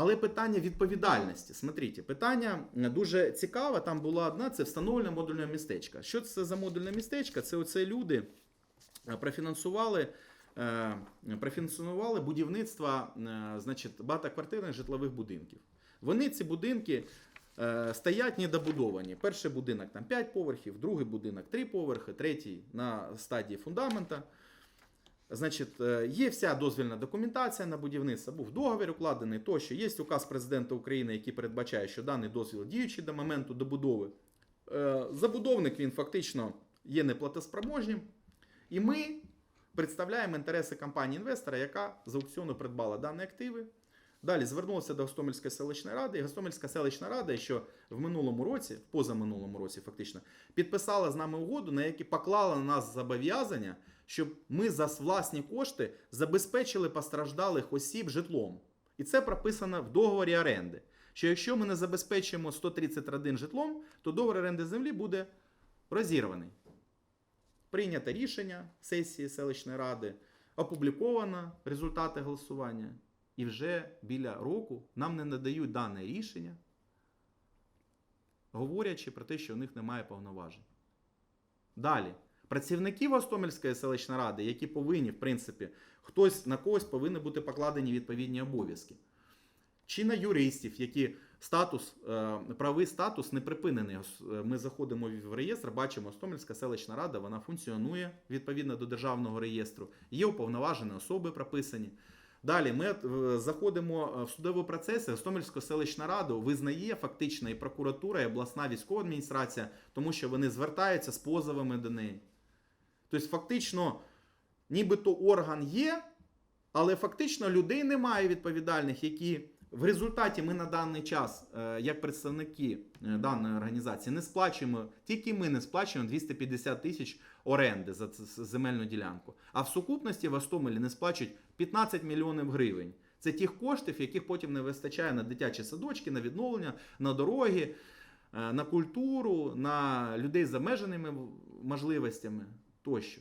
Але питання відповідальності. Смотрите, питання е, дуже цікаве. Там була одна: це встановлення модульного містечка. Що це за модульне містечко? Це оце люди е, профінансували. е, Профінансували будівництво значить, багатоквартирних житлових будинків. Вони ці будинки стоять недобудовані. Перший будинок там 5 поверхів, другий будинок 3 поверхи, третій на стадії фундамента. Значить, е, є вся дозвільна документація на будівництво, був договір укладений тощо. Є указ президента України, який передбачає, що даний дозвіл діючий до моменту добудови. Е, Забудовник він фактично є неплатоспроможнім. І ми представляємо інтереси компанії інвестора, яка з аукціону придбала дані активи. Далі звернулася до Гостомельської селищної ради, і Гостомельська селищна рада, що в минулому році, позаминулому році, фактично, підписала з нами угоду, на якій поклала на нас зобов'язання, щоб ми за власні кошти забезпечили постраждалих осіб житлом. І це прописано в договорі оренди. Що якщо ми не забезпечимо 131 житлом, то договір оренди землі буде розірваний. Прийнято рішення сесії селищної ради, опубліковано результати голосування. І вже біля року нам не надають дане рішення, говорячи про те, що у них немає повноважень. Далі. Працівників Гостомельської селищної ради, які повинні, в принципі, хтось на когось повинні бути покладені відповідні обов'язки. Чи на юристів, які статус, е, правий статус не припинений. Е, Ми заходимо в реєстр, бачимо, Гостомельська селищна рада, вона функціонує відповідно до державного реєстру. Є уповноважені особи прописані. Далі ми е, заходимо е, в судовий процес. Гостомельська селищна рада визнає фактично і прокуратура, і обласна військова адміністрація, тому що вони звертаються з позовами до неї. Тобто, фактично, нібито орган є, але фактично людей немає відповідальних, які в результаті ми на даний час, е, як представники е, даної організації, не сплачуємо, тільки ми не сплачуємо 250 тисяч оренди за земельну ділянку. А в сукупності в Остомелі не сплачують 15 мільйонів гривень. Це тих коштів, яких потім не вистачає на дитячі садочки, на відновлення, на дороги, е, на культуру, на людей з обмеженими можливостями тощо.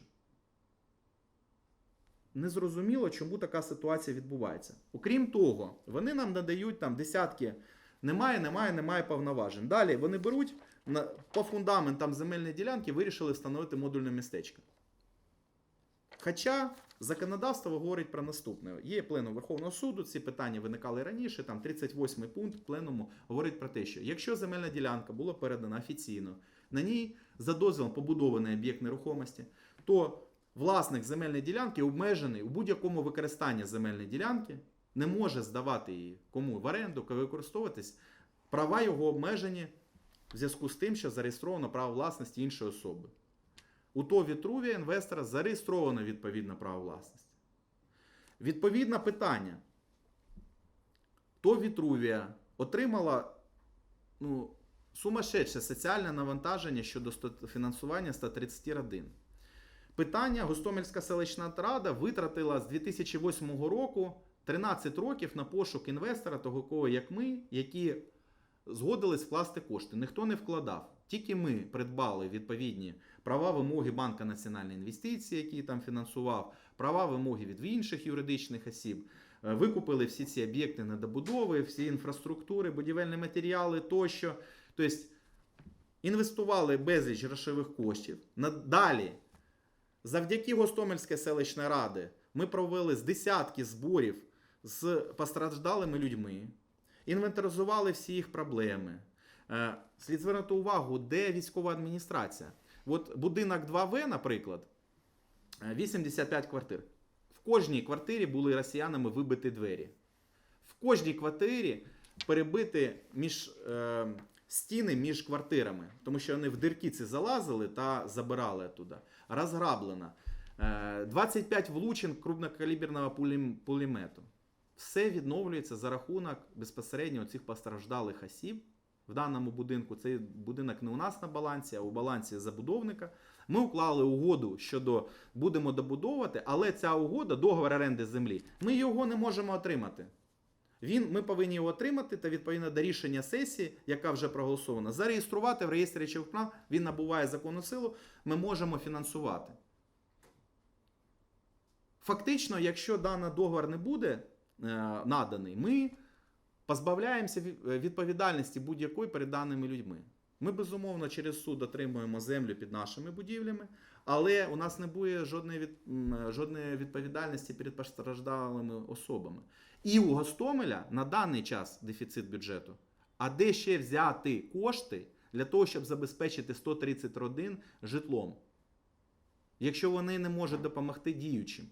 Незрозуміло, чому така ситуація відбувається. Окрім того, вони нам надають там десятки. Немає, немає, немає повноважень. Далі вони беруть по фундаментам земельної ділянки, вирішили встановити модульне містечко. Хоча законодавство говорить про наступне: є пленум Верховного суду, ці питання виникали раніше. Там 38 пункт пленуму говорить про те, що якщо земельна ділянка була передана офіційно, на ній за дозволом побудований об'єкт нерухомості, то власник земельної ділянки обмежений у будь-якому використанні земельної ділянки, не може здавати її кому в оренду, використовуватись. Права його обмежені в зв'язку з тим, що зареєстровано право власності іншої особи. У то Вітрувія інвестора зареєстровано відповідне право власності. Відповідне питання. То Вітрувія отримала ну, сумасшедше соціальне навантаження щодо фінансування 130 родин. Питання Гостомельська селищна рада витратила з 2008 року 13 років на пошук інвестора, того кого як ми, які згодились вкласти кошти. Ніхто не вкладав. Тільки ми придбали відповідні права вимоги Банка національної інвестиції, який там фінансував, права вимоги від інших юридичних осіб. Е, Викупили всі ці об'єкти недобудови, всі інфраструктури, будівельні матеріали тощо. Тобто інвестували безліч грошових коштів. Надалі Завдяки Гостомельської селищної ради ми провели з десятки зборів з постраждалими людьми, інвентаризували всі їх проблеми. Е, Слід звернути увагу, де військова адміністрація. От будинок 2В, наприклад, е, 85 квартир. В кожній квартирі були росіянами вибиті двері. В кожній квартирі перебити між, е, стіни між квартирами, тому що вони в дирки ці залазили та забирали туди. Розграблено. Е, 25 влучень крупнокаліберного пулемету. Все відновлюється за рахунок безпосередньо цих постраждалих осіб. В даному будинку цей будинок не у нас на балансі, а у балансі забудовника. Ми уклали угоду щодо будемо добудовувати, але ця угода, договор оренди землі, ми його не можемо отримати. Він, ми повинні його отримати та відповідно до рішення сесії, яка вже проголосована, зареєструвати в реєстрі речових прав, він набуває законну силу, ми можемо фінансувати. Фактично, якщо даний договор не буде е, наданий, ми позбавляємося відповідальності будь-якої перед даними людьми. Ми безумовно через суд отримуємо землю під нашими будівлями, але у нас не буде жодної, від, жодної відповідальності перед постраждалими особами. І у Гостомеля на даний час дефіцит бюджету. А де ще взяти кошти для того, щоб забезпечити 130 родин житлом, якщо вони не можуть допомогти діючим?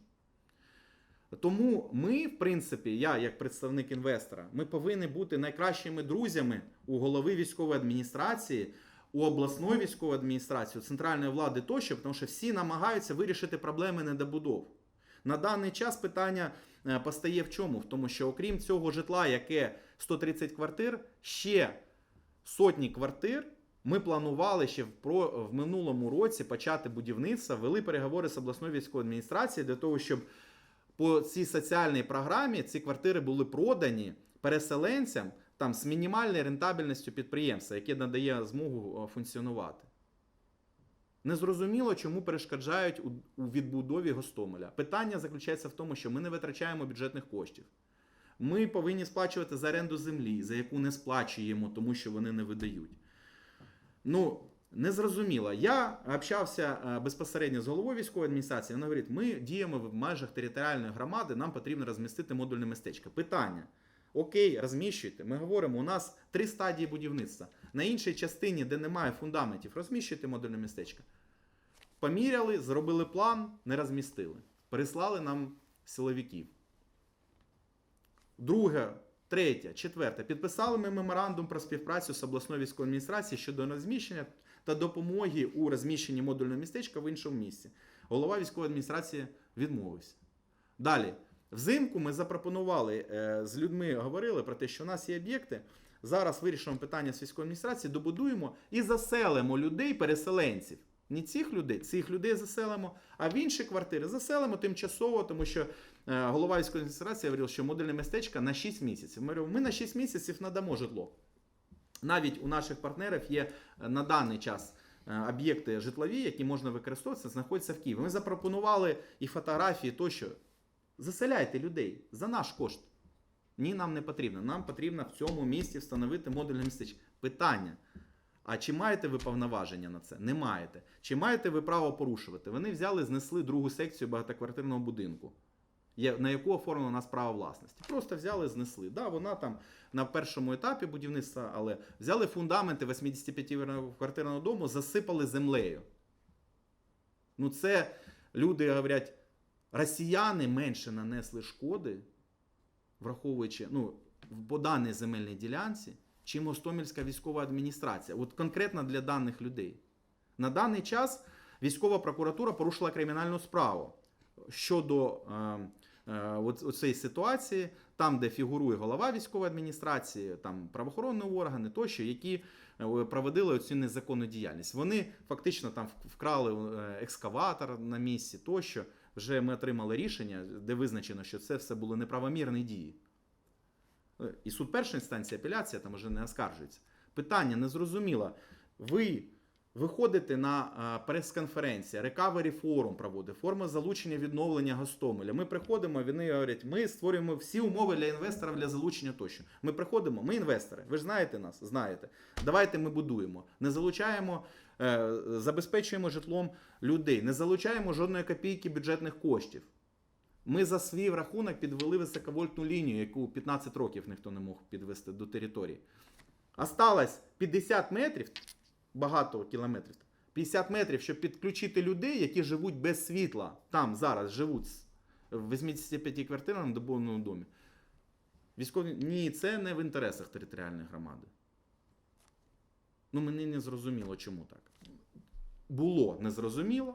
Тому ми, в принципі, я як представник інвестора, ми повинні бути найкращими друзями у голови військової адміністрації, у обласної військової адміністрації, у центральної влади тощо, тому що всі намагаються вирішити проблеми недобудов. На даний час питання е, постає в чому? В тому, що окрім цього житла, яке 130 квартир, ще сотні квартир. Ми планували ще в, про, в минулому році почати будівництво, вели переговори з обласною військовою адміністрацією для того, щоб по цій соціальній програмі ці квартири були продані переселенцям там з мінімальною рентабельністю підприємства, яке надає змогу е, функціонувати. Незрозуміло, чому перешкоджають у, відбудові Гостомеля. Питання заключається в тому, що ми не витрачаємо бюджетних коштів. Ми повинні сплачувати за оренду землі, за яку не сплачуємо, тому що вони не видають. Ну, незрозуміло. Я общався е, безпосередньо з головою військової адміністрації. Вона говорить, ми діємо в межах територіальної громади, нам потрібно розмістити модульне містечко. Питання. Окей, розміщуйте. Ми говоримо, у нас три стадії будівництва. На іншій частині, де немає фундаментів, розміщуйте модульне містечко. Поміряли, зробили план, не розмістили. Переслали нам силовиків. Друге, третє, четверте. Підписали ми меморандум про співпрацю з обласною військовою адміністрацією щодо розміщення та допомоги у розміщенні модульного містечка в іншому місці. Голова військової адміністрації відмовився. Далі, взимку ми запропонували е, з людьми, говорили про те, що у нас є об'єкти. Зараз вирішимо питання з військової адміністрації, добудуємо і заселимо людей, переселенців. Не цих людей, цих людей заселимо, а в інші квартири заселимо тимчасово, тому що е, голова військової адміністрації говорив, що модульне містечко на 6 місяців. Ми говоримо, ми на 6 місяців надамо житло. Навіть у наших партнерів є е, на даний час е, об'єкти житлові, які можна використовуватися, знаходяться в Києві. Ми запропонували і фотографії тощо. Заселяйте людей за наш кошт. Ні, нам не потрібно. Нам потрібно в цьому місці встановити модульне містечко. Питання. А чи маєте ви повноваження на це? Не маєте. Чи маєте ви право порушувати? Вони взяли, знесли другу секцію багатоквартирного будинку, на яку нас право власності. Просто взяли, знесли. Да, вона там на першому етапі будівництва, але взяли фундаменти 85-квартирного дому, засипали землею. Ну, це люди говорять, росіяни менше нанесли шкоди, враховуючи ну, по даній земельній ділянці, чим Гостомельська військова адміністрація. От конкретно для даних людей. На даний час військова прокуратура порушила кримінальну справу щодо е, е, от, оцієї ситуації, там, де фігурує голова військової адміністрації, там правоохоронні органи тощо, які е, проводили оцю незаконну діяльність. Вони фактично там вкрали е, екскаватор на місці тощо. Вже ми отримали рішення, де визначено, що це все були неправомірні дії. Е, І суд першої інстанції апеляція там вже не оскаржується. Питання незрозуміло. Ви виходите на прес-конференція, рекавері форум проводить, форма залучення відновлення Гостомеля. Ми приходимо, вони говорять, ми створюємо всі умови для інвесторів для залучення тощо. Ми приходимо, ми інвестори. Ви ж знаєте нас, знаєте. Давайте ми будуємо. Не залучаємо, е, забезпечуємо житлом людей, не залучаємо жодної копійки бюджетних коштів. Ми за свій рахунок підвели високовольтну лінію, яку 15 років ніхто не мог підвести до території. Осталось 50 метрів, багато кілометрів, 50 метрів, щоб підключити людей, які живуть без світла. Там зараз живуть в 85 квартирах на добовному домі. Військові ні, це не в інтересах територіальної громади. Ну, мені не зрозуміло, чому так. Було незрозуміло,